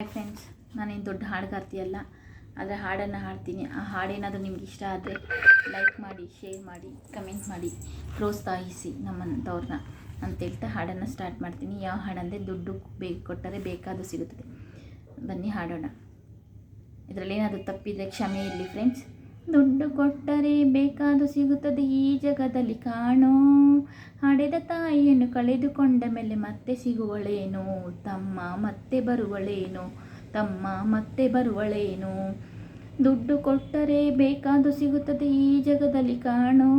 Hi friends ನಾನೇನು ದೊಡ್ಡ ಹಾಡು ಅಲ್ಲ, ಆದರೆ ಹಾಡನ್ನು ಹಾಡ್ತೀನಿ. ಆ ಹಾಡೇನಾದರೂ ನಿಮ್ಗೆ ಇಷ್ಟ ಆದರೆ ಲೈಕ್ ಮಾಡಿ ಶೇರ್ ಮಾಡಿ ಕಮೆಂಟ್ ಮಾಡಿ, ಪ್ರೋತ್ಸಾಹಿಸಿ ನಮ್ಮಂಥವ್ರನ್ನ ಅಂತ ಹೇಳ್ತಾ ಹಾಡನ್ನು ಸ್ಟಾರ್ಟ್ ಮಾಡ್ತೀನಿ. ಯಾವ ಹಾಡಂದರೆ ದುಡ್ಡು ಬೇಕು, ಕೊಟ್ಟರೆ ಬೇಕಾದರೂ ಸಿಗುತ್ತದೆ. ಬನ್ನಿ ಹಾಡೋಣ. ಇದರಲ್ಲಿ ಏನಾದರೂ ತಪ್ಪಿದರೆ ಕ್ಷಮೆ ಇರಲಿ ಫ್ರೆಂಡ್ಸ್ ದುಡ್ಡು ಕೊಟ್ಟರೆ ಬೇಕಾದು ಸಿಗುತ್ತದೆ ಈ ಜಗದಲ್ಲಿ. ಕಾಣೋ, ಹಡೆದ ತಾಯಿಯನ್ನು ಕಳೆದುಕೊಂಡ ಮೇಲೆ ಮತ್ತೆ ಸಿಗುವಳೇನು? ತಮ್ಮ ಮತ್ತೆ ಬರುವಳೇನು? ತಮ್ಮ ಮತ್ತೆ ಬರುವಳೇನು? ದುಡ್ಡು ಕೊಟ್ಟರೆ ಬೇಕಾದು ಸಿಗುತ್ತದೆ ಈ ಜಗದಲ್ಲಿ. ಕಾಣೋ,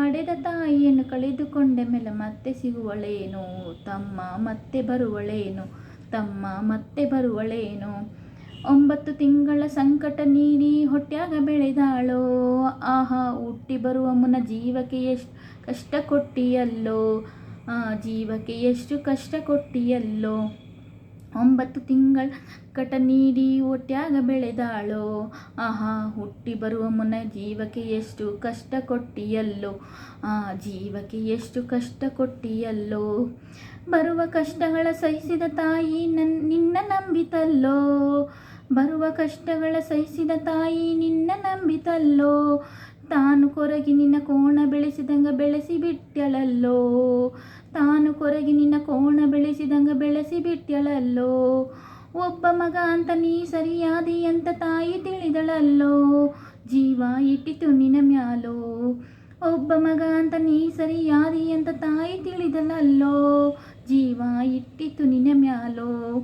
ಹಡೆದ ತಾಯಿಯನ್ನು ಕಳೆದುಕೊಂಡ ಮೇಲೆ ಮತ್ತೆ ಸಿಗುವಳೇನು? ತಮ್ಮ ಮತ್ತೆ ಬರುವಳೇನು? ತಮ್ಮ ಮತ್ತೆ ಬರುವಳೇನು? ಒಂಬತ್ತು ತಿಂಗಳ ಸಂಕಟ ನೀಡಿ ಹೊಟ್ಯಾಗ ಬೆಳೆದಾಳೋ? ಆಹಾ, ಹುಟ್ಟಿ ಬರುವ ಮುನ್ನ ಜೀವಕ್ಕೆ ಎಷ್ಟು ಕಷ್ಟ ಕೊಟ್ಟಿಯಲ್ಲೋ? ಜೀವಕ್ಕೆ ಎಷ್ಟು ಕಷ್ಟ ಕೊಟ್ಟಿಯಲ್ಲೋ? ಒಂಬತ್ತು ತಿಂಗಳ ಕಟ ನೀಡಿ ಹೊಟ್ಯಾಗ ಬೆಳೆದಾಳೋ? ಆಹಾ, ಹುಟ್ಟಿ ಬರುವ ಮುನ್ನ ಜೀವಕ್ಕೆ ಎಷ್ಟು ಕಷ್ಟ ಕೊಟ್ಟಿಯಲ್ಲೋ? ಆ, ಜೀವಕ್ಕೆ ಎಷ್ಟು ಕಷ್ಟ ಕೊಟ್ಟಿಯಲ್ಲೋ? ಬರುವ ಕಷ್ಟಗಳ ಸಹಿಸಿದ ತಾಯಿ ನನ್ನ ನಿನ್ನ ನಂಬಿತಲ್ಲೋ? ಬರುವ ಕಷ್ಟಗಳ ಸಹಿಸಿದ ತಾಯಿ ನಿನ್ನ ನಂಬಿತಲ್ಲೋ? ತಾನು ಕೊರಗಿ ನಿನ್ನ ಕೋಣ ಬೆಳೆಸಿದಂಗ ಬೆಳೆಸಿ ಬಿಟ್ಟಳಲ್ಲೋ ತಾನು ಕೊರಗಿ ನಿನ್ನ ಕೋಣ ಬೆಳೆಸಿದಂಗ ಬೆಳೆಸಿ ಬಿಟ್ಟಳಲ್ಲೋ ಒಬ್ಬ ಮಗ ಅಂತ ನೀ ಸರಿಯಾದಿ ಅಂತ ತಾಯಿ ತಿಳಿದಳಲ್ಲೋ? ಜೀವ ಇಟ್ಟಿತು ನಿನ್ನ ಮ್ಯಾಲೋ? ಒಬ್ಬ ಮಗ ಅಂತ ನೀ ಸರಿಯಾದಿ ಅಂತ ತಾಯಿ ತಿಳಿದಳಲ್ಲೋ? ಜೀವ ಇಟ್ಟಿತು ನಿನ್ನ ಮ್ಯಾಲೋ?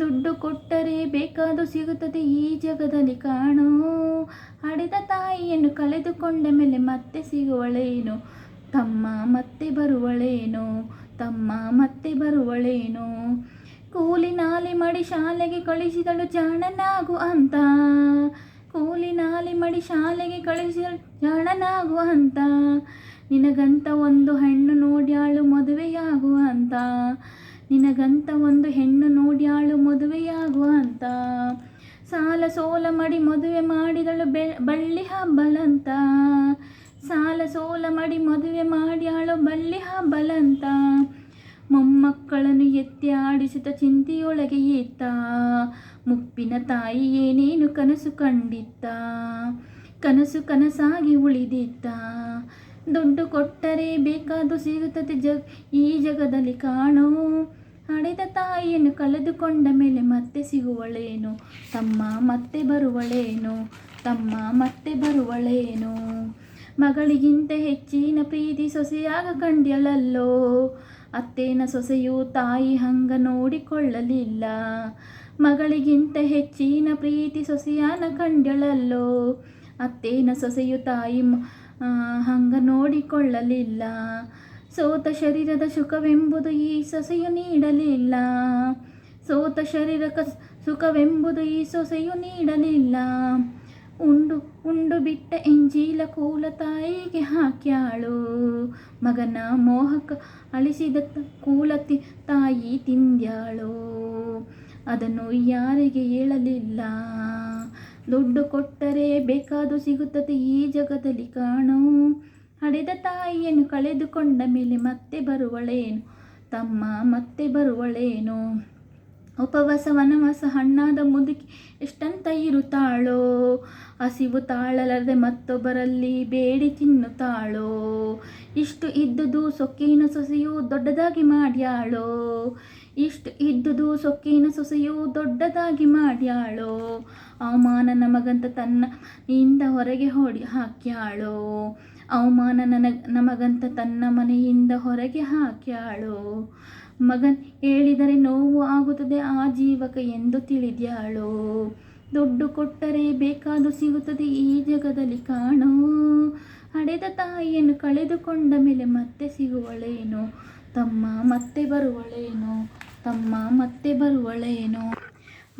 ದುಡ್ಡು ಕೊಟ್ಟರೆ ಬೇಕಾದು ಸಿಗುತ್ತದೆ ಈ ಜಗದಲ್ಲಿ ಕಾಣೋ. ಹಡೆದ ತಾಯಿಯನ್ನು ಕಳೆದುಕೊಂಡ ಮೇಲೆ ಮತ್ತೆ ಸಿಗುವಳೇನು? ತಮ್ಮ ಮತ್ತೆ ಬರುವಳೇನು? ತಮ್ಮ ಮತ್ತೆ ಬರುವಳೇನು? ಕೂಲಿ ನಾಲಿ ಮಾಡಿ ಶಾಲೆಗೆ ಕಳಿಸಿದಳು ಜಾಣನಾಗು ಅಂತ. ಕೂಲಿ ನಾಲಿ ಮಾಡಿ ಶಾಲೆಗೆ ಕಳಿಸಿದಳು ಜಾಣನಾಗು ಅಂತ. ನಿನಗಂತ ಒಂದು ಹೆಣ್ಣು ನೋಡ್ಯಾಳು ಮದುವೆಯಾಗು ಅಂತ. ನಿನಗಂತ ಒಂದು ಹೆಣ್ಣು ನೋಡ್ಯಾಳು ಮದುವೆಯಾಗುವ ಅಂತ. ಸಾಲ ಸೋಲ ಮಡಿ ಮದುವೆ ಮಾಡಿದಳು ಬೆ, ಬಳ್ಳಿ ಹಬ್ಬಲಂತ. ಸಾಲ ಸೋಲ ಮಡಿ ಮದುವೆ ಮಾಡ್ಯಾಳು ಬಳ್ಳಿ ಹಬ್ಬಲಂತ. ಮೊಮ್ಮಕ್ಕಳನ್ನು ಎತ್ತಿ ಆಡಿಸಿದ ಚಿಂತೆಯೊಳಗೆ ಏತ ಮುಪ್ಪಿನ ತಾಯಿ ಏನೇನು ಕನಸು ಕಂಡಿತ್ತ. ಕನಸು ಕನಸಾಗಿ ಉಳಿದಿತ್ತ. ದುಡ್ಡು ಕೊಟ್ಟರೆ ಬೇಕಾದು ಸಿಗುತ್ತದೆ ಜಗ್, ಈ ಜಗದಲ್ಲಿ ಕಾಣೋ ಹಡೆದ ತಾಯಿಯನ್ನು ಕಳೆದುಕೊಂಡ ಮೇಲೆ ಮತ್ತೆ ಸಿಗುವಳೇನು? ತಮ್ಮ ಮತ್ತೆ ಬರುವಳೇನು? ತಮ್ಮ ಮತ್ತೆ ಬರುವಳೇನು? ಮಗಳಿಗಿಂತ ಹೆಚ್ಚಿನ ಪ್ರೀತಿ ಸೊಸೆಯಾಗ ಕಂಡ್ಯಳಲ್ಲೋ? ಅತ್ತೇನ ಸೊಸೆಯು ತಾಯಿ ಹಂಗ ನೋಡಿಕೊಳ್ಳಲಿಲ್ಲ. ಮಗಳಿಗಿಂತ ಹೆಚ್ಚಿನ ಪ್ರೀತಿ ಸೊಸೆಯಾನ ಕಂಡ್ಯಳಲ್ಲೋ? ಅತ್ತೇನ ಸೊಸೆಯು ತಾಯಿ ಹಂಗ ನೋಡಿಕೊಳ್ಳಲಿಲ್ಲ. ಸೋತ ಶರೀರದ ಸುಖವೆಂಬುದು ಈ ಸೊಸೆಯು ನೀಡಲಿಲ್ಲ. ಸೋತ ಶರೀರಕ ಸುಖವೆಂಬುದು ಈ ಸೊಸೆಯು ನೀಡಲಿಲ್ಲ. ಉಂಡು ಉಂಡು ಬಿಟ್ಟ ಎಂಜೀಲ ಕೂಲ ತಾಯಿಗೆ ಹಾಕ್ಯಾಳು. ಮಗನ ಮೋಹಕ ಅಳಿಸಿದ ಕೂಲತಿ ತಾಯಿ ತಿಂದ್ಯಾಳು. ಅದನ್ನು ಯಾರಿಗೆ ಹೇಳಲಿಲ್ಲ? ದುಡ್ಡು ಕೊಟ್ಟರೆ ಬೇಕಾದು ಸಿಗುತ್ತದೆ ಈ ಜಗದಲ್ಲಿ ಕಾಣೋ. ಹಡೆದ ತಾಯಿಯನ್ನು ಕಳೆದುಕೊಂಡ ಮೇಲೆ ಮತ್ತೆ ಬರುವಳೇನು? ತಮ್ಮ ಮತ್ತೆ ಬರುವಳೇನು? ಉಪವಾಸ, ವನವಾಸ, ಹಣ್ಣಾದ ಮುದುಕಿ ಎಷ್ಟಂತ ಇರುತ್ತಾಳೋ? ಹಸಿವು ತಾಳಲಾರದೆ ಮತ್ತೊಬ್ಬರಲ್ಲಿ ಬೇಡಿ ತಿನ್ನುತ್ತಾಳೋ? ಇಷ್ಟು ಇದ್ದುದು ಸೊಕ್ಕಿನ ಸೊಸೆಯು ದೊಡ್ಡದಾಗಿ ಮಾಡ್ಯಾಳೋ? ಇಷ್ಟು ಇದ್ದುದು ಸೊಕ್ಕಿನ ಸೊಸೆಯು ದೊಡ್ಡದಾಗಿ ಮಾಡ್ಯಾಳೋ? ಅವಮಾನ ನಮಗಂತ ತನ್ನ ನಿಂದ ಹೊರಗೆ ಹೊಡಿ ಹಾಕ್ಯಾಳೋ? ಅವಮಾನ ನನಗ, ನಮಗಂತ ತನ್ನ ಮನೆಯಿಂದ ಹೊರಗೆ ಹಾಕ್ಯಾಳು. ಮಗನ್ ಹೇಳಿದರೆ ನೋವು ಆಗುತ್ತದೆ, ಆ ಜೀವಕ ಎಂದು ತಿಳಿದ್ಯಾಳೋ. ದುಡ್ಡು ಕೊಟ್ಟರೆ ಬೇಕಾದು ಸಿಗುತ್ತದೆ, ಈ ಜಗದಲ್ಲಿ ಕಾಣೋ. ಹಡೆದ ತಾಯಿಯನ್ನು ಕಳೆದುಕೊಂಡ ಮೇಲೆ ಮತ್ತೆ ಸಿಗುವಳೇನು? ತಮ್ಮ ಮತ್ತೆ ಬರುವಳೇನು? ತಮ್ಮ ಮತ್ತೆ ಬರುವಳೇನು?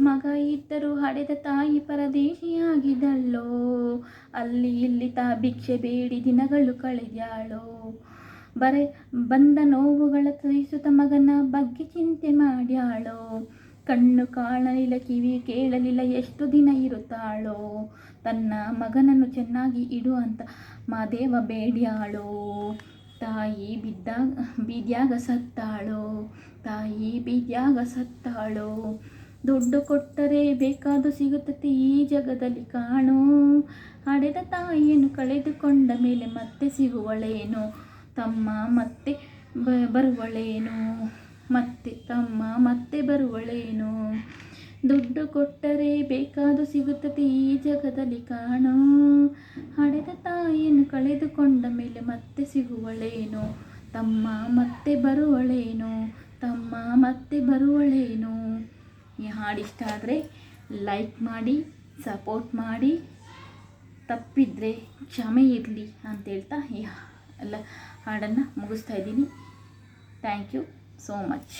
ಮಗ ಇದ್ದರೂ ಹಡೆದ ತಾಯಿ ಪರದೇಶಿಯಾಗಿದಲ್ಲೋ ಅಲ್ಲಿ ಇಲ್ಲಿ ತಾ ಭಿಕ್ಷೆ ಬೇಡಿ ದಿನಗಳು ಕಳೆದ್ಯಾಳೋ? ಬರೆ, ಬಂದ ನೋವುಗಳ ಸಹಿಸುತ್ತ ಮಗನ ಬಗ್ಗೆ ಚಿಂತೆ ಮಾಡ್ಯಾಳೋ? ಕಣ್ಣು ಕಾಣಲಿಲ್ಲ, ಕಿವಿ ಕೇಳಲಿಲ್ಲ, ಎಷ್ಟು ದಿನ ಇರುತ್ತಾಳೋ? ತನ್ನ ಮಗನನ್ನು ಚೆನ್ನಾಗಿ ಇಡು ಅಂತ ಮಾದೇವ ಬೇಡ್ಯಾಳೋ? ತಾಯಿ ಬಿದ್ದಾಗ, ಬೀದ್ಯಾಗ ಸತ್ತಾಳೋ? ತಾಯಿ ಬೀದ್ಯಾಗ ಸತ್ತಾಳೋ? ದುಡ್ಡು ಕೊಟ್ಟರೆ ಬೇಕಾದು ಸಿಗುತ್ತದೆ ಈ ಜಗದಲ್ಲಿ ಕಾಣೋ. ಹಡೆದ ತಾಯಿಯನ್ನು ಕಳೆದುಕೊಂಡ ಮೇಲೆ ಮತ್ತೆ ಸಿಗುವಳೇನು? ತಮ್ಮ ಮತ್ತೆ ಬ- ಬರುವಳೇನು? ಮತ್ತೆ ತಮ್ಮ ಮತ್ತೆ ಬರುವಳೇನು? ದುಡ್ಡು ಕೊಟ್ಟರೆ ಬೇಕಾದು ಸಿಗುತ್ತದೆ ಈ ಜಗದಲ್ಲಿ ಕಾಣೋ. ಹಡೆದ ತಾಯಿಯನ್ನು ಕಳೆದುಕೊಂಡ ಮೇಲೆ ಮತ್ತೆ ಸಿಗುವಳೇನು? ತಮ್ಮ ಮತ್ತೆ ಬರುವಳೇನು? ತಮ್ಮ ಮತ್ತೆ ಬರುವಳೇನು? ಈ ಹಾಡು ಇಷ್ಟ ಆದರೆ ಲೈಕ್ ಮಾಡಿ ಸಪೋರ್ಟ್ ಮಾಡಿ, ತಪ್ಪಿದರೆ ಕ್ಷಮೆ ಇರಲಿ ಅಂತ ಹೇಳ್ತಾ ಈ ಎಲ್ಲ ಹಾಡನ್ನು ಮುಗಿಸ್ತಾ ಇದ್ದೀನಿ. Thank you so much